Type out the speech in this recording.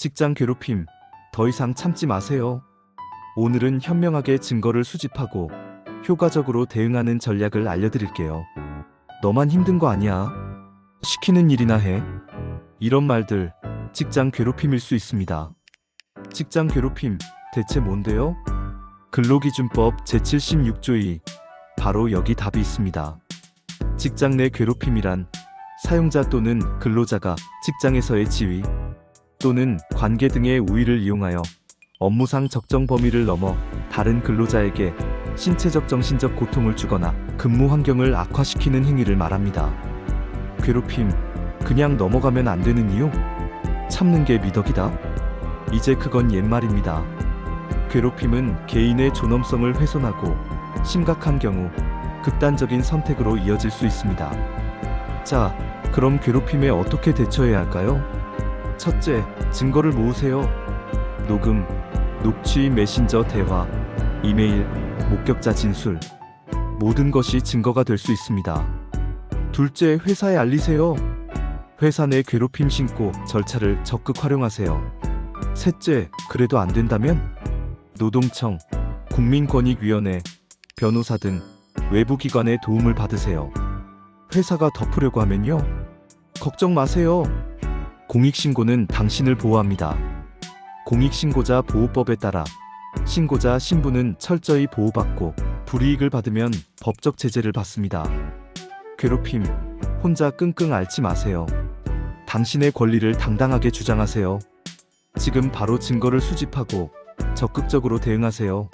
직장 괴롭힘 더 이상 참지 마세요. 오늘은 현명하게 증거를 수집하고 효과적으로 대응하는 전략을 알려드릴게요. 너만 힘든 거 아니야. 시키는 일이나 해. 이런 말들 직장 괴롭힘일 수 있습니다. 직장 괴롭힘 대체 뭔데요? 근로기준법 제76조 2 바로 여기 답이 있습니다. 직장 내 괴롭힘이란 사용자 또는 근로자가 직장에서의 지위 또는 관계 등의 우위를 이용하여 업무상 적정 범위를 넘어 다른 근로자에게 신체적 정신적 고통을 주거나 근무 환경을 악화시키는 행위를 말합니다. 괴롭힘 그냥 넘어가면 안 되는 이유? 참는 게 미덕이다. 이제 그건 옛말입니다. 괴롭힘은 개인의 존엄성을 훼손하고 심각한 경우 극단적인 선택으로 이어질 수 있습니다. 자, 그럼 괴롭힘에 어떻게 대처해야 할까요? 첫째, 증거를 모으세요. 녹음, 녹취, 메신저 대화, 이메일, 목격자 진술. 모든 것이 증거가 될 수 있습니다. 둘째, 회사에 알리세요. 회사 내 괴롭힘 신고 절차를 적극 활용하세요. 셋째, 그래도 안 된다면 노동청, 국민권익위원회, 변호사 등 외부 기관의 도움을 받으세요. 회사가 덮으려고 하면요. 걱정 마세요. 공익신고는 당신을 보호합니다. 공익신고자 보호법에 따라 신고자 신분은 철저히 보호받고 불이익을 받으면 법적 제재를 받습니다. 괴롭힘 혼자 끙끙 앓지 마세요. 당신의 권리를 당당하게 주장하세요. 지금 바로 증거를 수집하고 적극적으로 대응하세요.